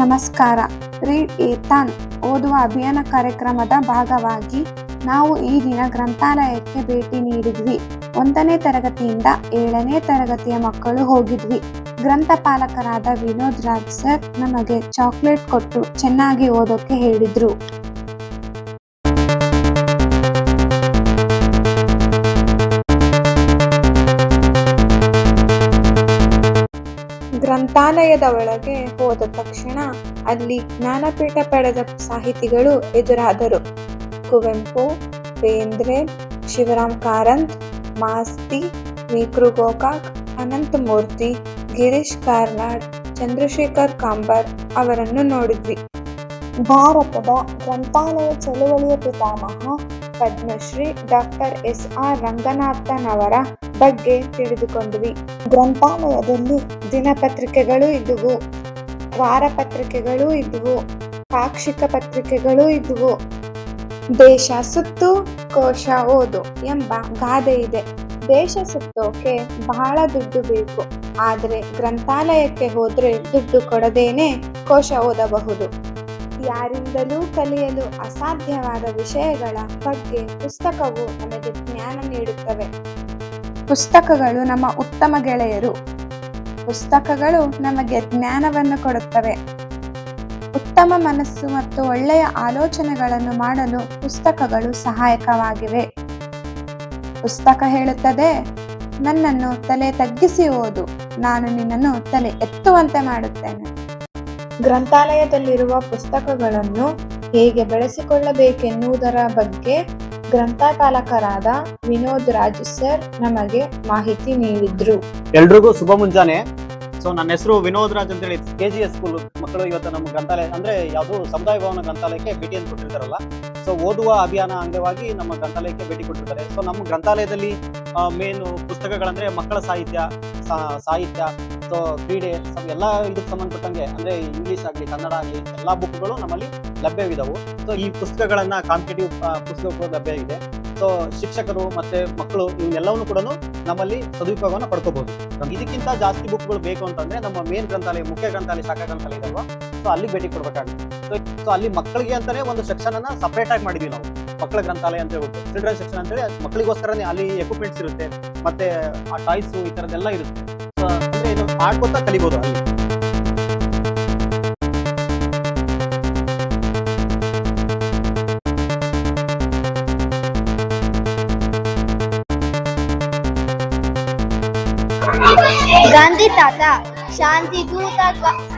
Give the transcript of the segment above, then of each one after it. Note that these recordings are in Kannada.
ನಮಸ್ಕಾರ. ರೀಡ್ ಏತಾನ್ ಓದುವ ಅಭಿಯಾನ ಕಾರ್ಯಕ್ರಮದ ಭಾಗವಾಗಿ ನಾವು ಈ ದಿನ ಗ್ರಂಥಾಲಯಕ್ಕೆ ಭೇಟಿ ನೀಡಿದ್ವಿ. ಒಂದನೇ ತರಗತಿಯಿಂದ ಏಳನೇ ತರಗತಿಯ ಮಕ್ಕಳು ಹೋಗಿದ್ವಿ. ಗ್ರಂಥಪಾಲಕರಾದ ವಿನೋದ್ ರಾಜ್ ಸರ್ ನಮಗೆ ಚಾಕ್ಲೇಟ್ ಕೊಟ್ಟು ಚೆನ್ನಾಗಿ ಓದೋಕೆ ಹೇಳಿದ್ರು. ಗ್ರಂಥಾಲಯದ ಒಳಗೆ ಹೋದ ತಕ್ಷಣ ಅಲ್ಲಿ ಜ್ಞಾನಪೀಠ ಪಡೆದ ಸಾಹಿತಿಗಳು ಎದುರಾದರು. ಕುವೆಂಪು ಬೇಂದ್ರೆ ಶಿವರಾಮ್ ಕಾರಂತ್, ಮಾಸ್ತಿ ಮೀಕ್ರು ಗೋಕಾಕ್, ಅನಂತಮೂರ್ತಿ, ಗಿರೀಶ್ ಕಾರ್ನಾಡ್, ಚಂದ್ರಶೇಖರ್ ಕಾಂಬರ್ ಅವರನ್ನು ನೋಡಿದ್ವಿ. ಭಾರತದ ಗ್ರಂಥಾಲಯ ಚಳುವಳಿಯ ಪಿತಾಮಹ, Padma Shri doctor S R Ranganathan ಅವರ ಬಗ್ಗೆ ತಿಳಿದುಕೊಂಡ್ವಿ. ಗ್ರಂಥಾಲಯದಲ್ಲಿ ದಿನಪತ್ರಿಕೆಗಳು ಇದ್ದುವು. ವಾರಪತ್ರಿಕೆಗಳು ಇದ್ದುವು. ಪಾಕ್ಷಿಕ ಪತ್ರಿಕೆಗಳು ಇದ್ದುವು. ದೇಶ ಸುತ್ತು, ಕೋಶ ಓದು ಎಂಬ ಗಾದೆ ಇದೆ. ದೇಶ ಸುತ್ತೋಕೆ ಬಹಳ ದುಡ್ಡು ಬೇಕು. ಆದ್ರೆ ಗ್ರಂಥಾಲಯಕ್ಕೆ ಹೋದ್ರೆ ದುಡ್ಡು ಕೊಡದೇನೆ ಕೋಶ ಓದಬಹುದು. ಯಾರಿಂದಲೂ ಕಲಿಯಲು ಅಸಾಧ್ಯವಾದ ವಿಷಯಗಳ ಬಗ್ಗೆ ಪುಸ್ತಕವು ನಮಗೆ ಜ್ಞಾನ ನೀಡುತ್ತವೆ. ಪುಸ್ತಕಗಳು ನಮ್ಮ ಉತ್ತಮ ಗೆಳೆಯರು. ಪುಸ್ತಕಗಳು ನಮಗೆ ಜ್ಞಾನವನ್ನು ಕೊಡುತ್ತವೆ. ಉತ್ತಮ ಮನಸ್ಸು ಮತ್ತು ಒಳ್ಳೆಯ ಆಲೋಚನೆಗಳನ್ನು ಮಾಡಲು ಪುಸ್ತಕಗಳು ಸಹಾಯಕವಾಗಿವೆ. ಪುಸ್ತಕ ಹೇಳುತ್ತದೆ, ನನ್ನನ್ನು ತಲೆ ತಗ್ಗಿಸಿ ಓದು, ನಾನು ನಿನ್ನನ್ನು ತಲೆ ಎತ್ತುವಂತೆ ಮಾಡುತ್ತೇನೆ. ಗ್ರಂಥಾಲಯದಲ್ಲಿರುವ ಪುಸ್ತಕಗಳನ್ನು ಹೇಗೆ ಬೆಳೆಸಿಕೊಳ್ಳಬೇಕೆನ್ನುವುದರ ಬಗ್ಗೆ ಗ್ರಂಥಪಾಲಕರಾದ ವಿನೋದ್ ರಾಜ್ ಸರ್ ನಮಗೆ ಮಾಹಿತಿ ನೀಡಿದ್ರು. ಎಲ್ರಿಗೂ ಶುಭ ಮುಂಜಾನೆ. ಸೊ ನನ್ನ ಹೆಸರು ವಿನೋದ್ ರಾಜ್ ಅಂತೇಳಿ ಕೆ ಜಿ ಎಸ್ ಸ್ಕೂಲ್ ಮಕ್ಕಳು ಇವತ್ತು ನಮ್ಮ ಗ್ರಂಥಾಲಯ, ಅಂದ್ರೆ ಯಾವುದು ಸಮುದಾಯ ಭವನ ಗ್ರಂಥಾಲಯಕ್ಕೆ ಭೇಟಿಯನ್ನು ಕೊಟ್ಟಿರ್ತಾರಲ್ಲ. ಸೊ ಓದುವ ಅಭಿಯಾನ ಅಂಗವಾಗಿ ನಮ್ಮ ಗ್ರಂಥಾಲಯಕ್ಕೆ ಭೇಟಿ ಕೊಟ್ಟಿರ್ತಾರೆ. ಸೊ ನಮ್ಮ ಗ್ರಂಥಾಲಯದಲ್ಲಿ ಮೇನು ಪುಸ್ತಕಗಳಂದ್ರೆ ಮಕ್ಕಳ ಸಾಹಿತ್ಯ ಸಾಹಿತ್ಯ ಸೊ ಕ್ರೀಡೆ ಎಲ್ಲ ಇದಕ್ಕೆ ಸಂಬಂಧಪಟ್ಟಂಗೆ, ಅಂದ್ರೆ ಇಂಗ್ಲಿಷ್ ಆಗಲಿ, ಕನ್ನಡ ಆಗಲಿ, ಎಲ್ಲಾ ಬುಕ್ಗಳು ನಮ್ಮಲ್ಲಿ ಲಭ್ಯವಿದವು. ಸೊ ಈ ಪುಸ್ತಕಗಳನ್ನ ಕಾಂಪಿಟೇಟಿವ್ ಲಭ್ಯ ಇದೆ ಸೊ ಶಿಕ್ಷಕರು ಮತ್ತೆ ಮಕ್ಕಳು ಇವನ್ನೆಲ್ಲವನ್ನು ಕೂಡ ನಮ್ಮಲ್ಲಿ ಸದುಪಯೋಗವನ್ನು ಪಡ್ಕೋಬಹುದು. ಇದಕ್ಕಿಂತ ಜಾಸ್ತಿ ಬುಕ್ಗಳು ಬೇಕು ಅಂತಂದ್ರೆ ನಮ್ಮ ಮೇನ್ ಗ್ರಂಥಾಲಯ, ಮುಖ್ಯ ಗ್ರಂಥಾಲಯ, ಶಾಖಾ ಗ್ರಂಥಾಲಯ ಇದಲ್ವಾ ಸೊ ಅಲ್ಲಿ ಭೇಟಿ ಕೊಡ್ಬೇಕಾಗುತ್ತೆ. ಸೊ ಅಲ್ಲಿ ಮಕ್ಕಳಿಗೆ ಅಂತಾನೆ ಒಂದು ಸೆಕ್ಷನ್ ಅನ್ನ ಸಪರೇಟ್ ಆಗಿ ಮಾಡಿದ್ವಿ ನಾವು. ಮಕ್ಕಳ ಗ್ರಂಥಾಲಯ ಅಂತ ಹೇಳ್ಬಿಟ್ಟು. ಚಿಲ್ಡ್ರನ್ ಸೆಕ್ಷನ್ ಅಂತೇಳಿ ಮಕ್ಕಳಿಗೋಸ್ಕರನೇ ಅಲ್ಲಿ ಎಕ್ವಿಪ್ಮೆಂಟ್ಸ್ ಇರುತ್ತೆ. ಮತ್ತೆ ಆ ಟಾಯ್ಸ್ ಈ ತರದೆಲ್ಲ ಇರುತ್ತೆ. ಅಂದ್ರೆ ಇದು ಆಡ್ಕೊತಾ ಕಲಿಬಹುದು ಅಲ್ಲಿ. ಗಾಂಧಿ ತಾತ ಶಾಂತಿ ದೂತ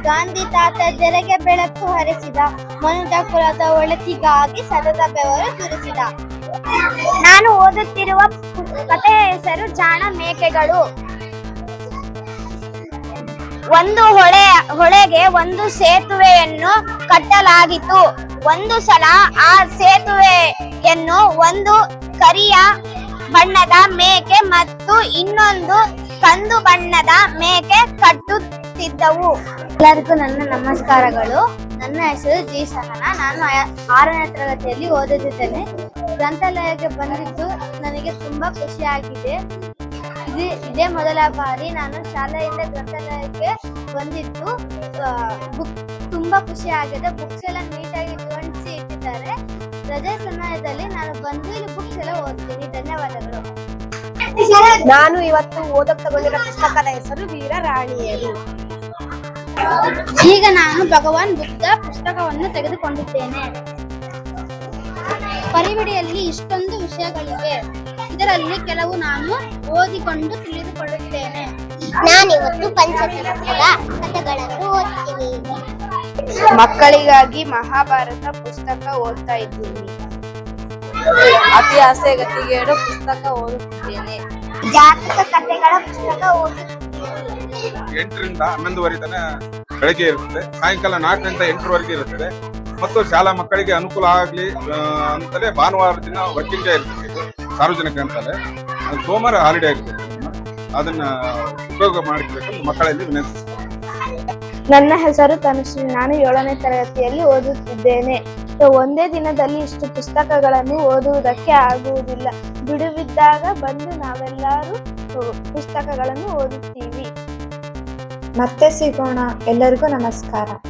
ಗಾಂಧಿ ತಾತ ಜರೆಗೆ ಬೆಳಕು ಹರಿಸಿದ ಮನುಜ ಕುಲದ ಒಳತಿಗಾಗಿ ಸತತ ಬೆವರು ಸುರಿಸಿದ. ನಾನು ಓದುತ್ತಿರುವ ಕಥೆಯ ಹೆಸರು ಜಾಣ ಮೇಕೆಗಳು. ಒಂದು ಹೊಳೆ, ಹೊಳೆಗೆ ಒಂದು ಸೇತುವೆಯನ್ನು ಕಟ್ಟಲಾಗಿತ್ತು. ಒಂದು ಸಲ ಆ ಸೇತುವೆಯನ್ನು ಒಂದು ಕರಿಯ ಬಣ್ಣದ ಮೇಕೆ ಮತ್ತು ಇನ್ನೊಂದು ಕಂದು ಬಣ್ಣದ ಮೇಕೆ ಕಟ್ಟುತ್ತಿದ್ದವು. ಎಲ್ಲರಿಗೂ ನನ್ನ ನಮಸ್ಕಾರಗಳು. ನನ್ನ ಹೆಸರು ಜಿ ಸಹನ ನಾನು ಆರನೇ ತರಗತಿಯಲ್ಲಿ ಓದುತ್ತಿದ್ದೇನೆ ಗ್ರಂಥಾಲಯಕ್ಕೆ ಬಂದಿದ್ದು ನನಗೆ ತುಂಬಾ ಖುಷಿಯಾಗಿದೆ. ಇದು ಇದೇ ಮೊದಲ ಬಾರಿ ನಾನು ಶಾಲೆಯಿಂದ ಗ್ರಂಥಾಲಯಕ್ಕೆ ಬಂದಿದ್ದು. ಬುಕ್ ತುಂಬಾ ಖುಷಿ ಆಗಿದೆ ಬುಕ್ಸ್ ಎಲ್ಲ ನೀಟಾಗಿ ಜೋಡಿಸಿ ಇಟ್ಟಿದ್ದಾರೆ. ರಜೆ ಸಮಯದಲ್ಲಿ ನಾನು ಬಂದು ಇಲ್ಲಿ ಬುಕ್ಸ್ ಎಲ್ಲ ಓದ್ತೀನಿ. ಧನ್ಯವಾದಗಳು. ನಾನು ಇವತ್ತು ಓದಕ್ ತಗೊಂಡಿರೋ ಪುಸ್ತಕದ ಹೆಸರು ವೀರ ರಾಣಿಯರು ಈಗ ನಾನು ಭಗವಾನ್ ಬುದ್ಧ ಪುಸ್ತಕವನ್ನು ತೆಗೆದುಕೊಂಡಿದ್ದೇನೆ. ಪರಿವಿಡಿಯಲ್ಲಿ ಇಷ್ಟೊಂದು ವಿಷಯಗಳಿವೆ. ಇದರಲ್ಲಿ ಕೆಲವು ನಾನು ಓದಿಕೊಂಡು ತಿಳಿದುಕೊಳ್ಳುತ್ತೇನೆ. ನಾನಿವತ್ತು ಪಂಚತಂತ್ರದ ಕಥೆಗಳನ್ನು ಓದ್ತೀನಿ. ಮಕ್ಕಳಿಗಾಗಿ ಮಹಾಭಾರತ ಪುಸ್ತಕ ಓದ್ತಾ ಇದ್ದೀನಿ. ಅತಿ ಆಸೆ ಗತಿಗೇಡು ಪುಸ್ತಕ ಓದುತ್ತಿದ್ದೇನೆ. ಜಾತಕ ಕಥೆಗಳ ಪುಸ್ತಕ ಓದುತ್ತೀನಿ ಎಂಟರಿಂದ ಹನ್ನೊಂದುವರೆ ತನಕ ಬೆಳಗ್ಗೆ ಇರುತ್ತದೆ. ಸಾಯಂಕಾಲ ನಾಲ್ಕರಿಂದ ಎಂಟರವರೆಗೆ ಇರುತ್ತದೆ. ಮತ್ತು ಶಾಲಾ ಮಕ್ಕಳಿಗೆ ಅನುಕೂಲ ಆಗಲಿ ಅಂತಲೇ ಭಾನುವಾರ ದಿನ ವರ್ಕಿಂಗ್ ಡೇ ಇರ್ತದೆ. ಸಾರ್ವಜನಿಕ ಅಂತಲೇ. ಅದು ಸೋಮವಾರ ಹಾಲಿಡೇ ಇರ್ತದೆ ಅದನ್ನ ಉಪಯೋಗ ಮಾಡಿಕೊಬೇಕಂತ ಮಕ್ಕಳಲ್ಲಿ ವಿನಂತಿಸ್ತೇನೆ. ನನ್ನ ಹೆಸರು ತನುಶ್ರೀ. ನಾನು ಏಳನೇ ತರಗತಿಯಲ್ಲಿ ಓದುತ್ತಿದ್ದೇನೆ. ಒಂದೇ ದಿನದಲ್ಲಿ ಇಷ್ಟು ಪುಸ್ತಕಗಳನ್ನು ಓದುವುದಕ್ಕೆ ಆಗುವುದಿಲ್ಲ. ಬಿಡುವಿದ್ದಾಗ ಬಂದು ನಾವೆಲ್ಲರೂ ಪುಸ್ತಕಗಳನ್ನು ಓದುತ್ತೀವಿ. ಮತ್ತೆ ಸಿಗೋಣ. ಎಲ್ಲರಿಗೂ ನಮಸ್ಕಾರ.